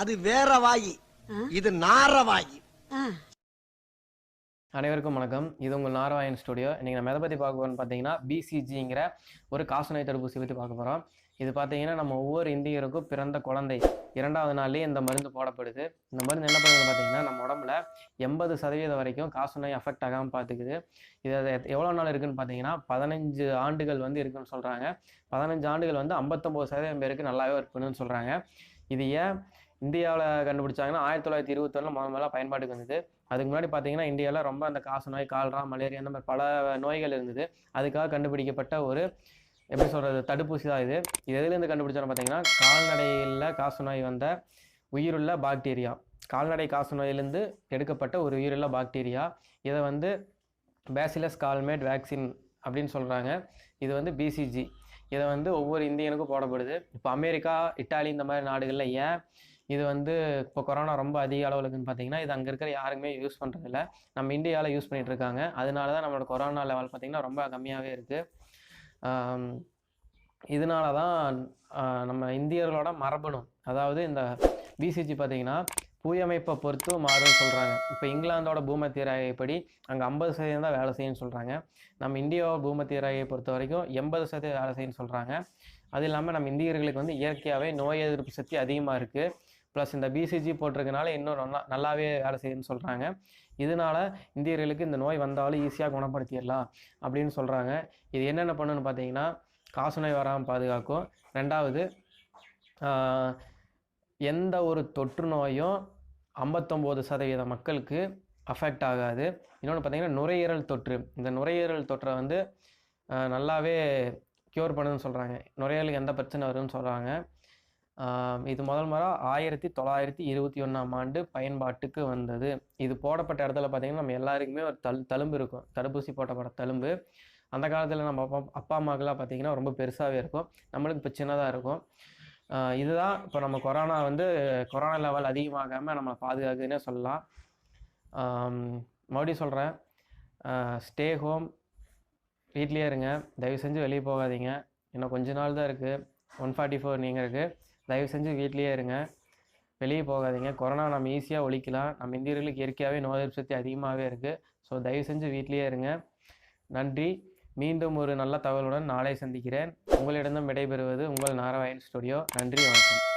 அது வேற வாயி. இது நார வாயி. அனைவருக்கும் வணக்கம். இது உங்கள் நாராயண் ஸ்டுடியோ. இன்றைக்கி நம்ம எதை பற்றி பார்க்க போகிறோம்னு பார்த்தீங்கன்னா பிசிஜிங்கிற ஒரு காசநோய் தடுப்பூசி பற்றி பார்க்க போகிறோம் இது பார்த்தீங்கன்னா நம்ம ஒவ்வொரு இந்தியருக்கும் பிறந்த குழந்தை. இரண்டாவது நாள்லேயே இந்த மருந்து போடப்படுது. இந்த மருந்து என்ன பண்ணுது பார்த்தீங்கன்னா நம்ம உடம்புல எண்பது சதவீதம் வரைக்கும் காசநோய் அஃபெக்ட் ஆகாமல் பார்த்துக்குது. இது எவ்வளோ நாள் இருக்குன்னு பார்த்தீங்கன்னா பதினஞ்சு ஆண்டுகள் வந்து இருக்குன்னு சொல்கிறாங்க பதினஞ்சு ஆண்டுகள் வந்து ஐம்பத்தொம்போது சதவீதம் பேருக்கு நல்லாவே ஒர்க் பண்ணுன்னு சொல்கிறாங்க இது ஏன் இந்தியாவில் கண்டுபிடிச்சாங்கன்னா ஆயிரத்தி தொள்ளாயிரத்தி இருபத்தொன்னில் முதல் முதல்ல பயன்பாட்டுக்கு வந்தது. அதுக்கு முன்னாடி பார்த்தீங்கன்னா இந்தியாவில் ரொம்ப அந்த காச நோய் கால்ரா மலேரியா அந்த மாதிரி பல நோய்கள் இருந்தது. அதுக்காக கண்டுபிடிக்கப்பட்ட ஒரு எப்படி சொல்கிறது தடுப்பூசி தான் இது. இது எதுலேருந்து கண்டுபிடிச்சோன்னு பார்த்தீங்கன்னா கால்நடையில் காச நோய் வந்த உயிருள்ள பாக்டீரியா. கால்நடை காச நோயிலிருந்து எடுக்கப்பட்ட ஒரு உயிருள்ள பாக்டீரியா. இதை வந்து பேசிலஸ் கால்மேட் வேக்சின் அப்படின்னு சொல்கிறாங்க இது வந்து பிசிஜி இதை வந்து ஒவ்வொரு இந்தியனுக்கும் போடப்படுது. இப்போ அமெரிக்கா இட்டாலி இந்த மாதிரி நாடுகளில் ஏன் இது வந்து இப்போ கொரோனா ரொம்ப அதிக அளவில் இருக்குன்னு பார்த்தீங்கன்னா இது அங்கே இருக்கிற யாருமே யூஸ் பண்ணுறதில்ல நம்ம இந்தியாவில் யூஸ் பண்ணிகிட்டு இருக்காங்க. அதனால தான் நம்மளோட கொரோனா லெவல் பார்த்திங்கன்னா ரொம்ப கம்மியாகவே இருக்குது இதனால தான் நம்ம இந்தியர்களோட மரபணு அதாவது இந்த பிசிஜி பார்த்தீங்கன்னா புயமைப்பை பொறுத்து மாறும்னு சொல்கிறாங்க இப்போ இங்கிலாந்தோட பூமத்திய ரேகைப்படி அங்கே ஐம்பது சதவீதம் தான் வேலை செய்யும்னு சொல்கிறாங்க நம்ம இந்தியாவோட பூமத்திய ரேகையை பொறுத்த வரைக்கும் எண்பது சதவீதம் வேலை செய்யும்னு சொல்கிறாங்க அது இல்லாமல் நம்ம இந்தியர்களுக்கு வந்து இயற்கையாகவே நோய் எதிர்ப்பு சக்தி அதிகமாக இருக்குது ப்ளஸ் இந்த பிசிஜி போட்டிருக்கனால இன்னும் நல்லா நல்லாவே வேலை செய்யுன்னு சொல்கிறாங்க இதனால இந்தியர்களுக்கு இந்த நோய் வந்தாலும் ஈஸியாக குணப்படுத்திடலாம் அப்படின்னு சொல்கிறாங்க இது என்னென்ன பண்ணுன்னு பார்த்தீங்கன்னா காசு நோய் வராமல் பாதுகாக்கும். ரெண்டாவது எந்த ஒரு தொற்று நோயும் ஐம்பத்தொம்போது சதவீத மக்களுக்கு அஃபெக்ட் ஆகாது. இன்னொன்று பார்த்தீங்கன்னா நுரையீரல் தொற்று. இந்த நுரையீரல் தொற்றை வந்து நல்லாவே க்யூர் பண்ணுதுன்னு சொல்கிறாங்க நுரையீரலுக்கு எந்த பிரச்சனை வரும்னு சொல்கிறாங்க இது முதல் முறை ஆயிரத்தி தொள்ளாயிரத்தி இருபத்தி ஒன்றாம் ஆண்டு பயன்பாட்டுக்கு வந்தது. இது போடப்பட்ட இடத்துல பார்த்திங்கன்னா நம்ம எல்லாருக்குமே ஒரு தல் தழும்பு இருக்கும். தடுப்பூசி போட்டப்பட்ட தழும்பு. அந்த காலத்தில் நம்ம அப்பா அப்பா அம்மாக்கெல்லாம் பார்த்திங்கன்னா ரொம்ப பெருசாகவே இருக்கும். நம்மளுக்கு இப்போ சின்னதாக இருக்கும். இதுதான் இப்போ நம்ம கொரோனா வந்து கொரோனா லெவல் அதிகமாகாமல் நம்மளை பாதுகாக்குதுன்னே சொல்லலாம். மறுபடியும் சொல்கிறேன் ஸ்டே ஹோம் வீட்லேயே இருங்க. தயவு செஞ்சு வெளியே போகாதீங்க. இன்னும் கொஞ்ச நாள் தான் இருக்குது ஒன் ஃபார்ட்டி ஃபோர் நீங்கள் இருக்குது தயவு செஞ்சு வீட்லேயே இருங்க. வெளியே போகாதீங்க. கொரோனா நம்ம ஈஸியாக ஒழிக்கலாம். நம்ம இந்தியர்களுக்கு இயற்கையாகவே நோய் எதிர்ப்பு சக்தி அதிகமாகவே இருக்குது ஸோ தயவு செஞ்சு வீட்லேயே இருங்க. நன்றி. மீண்டும் ஒரு நல்ல தகவலுடன் நாளை சந்திக்கிறேன். உங்களிடம் விடைபெறுவது உங்கள் நாராயண் ஸ்டுடியோ. நன்றி வணக்கம்.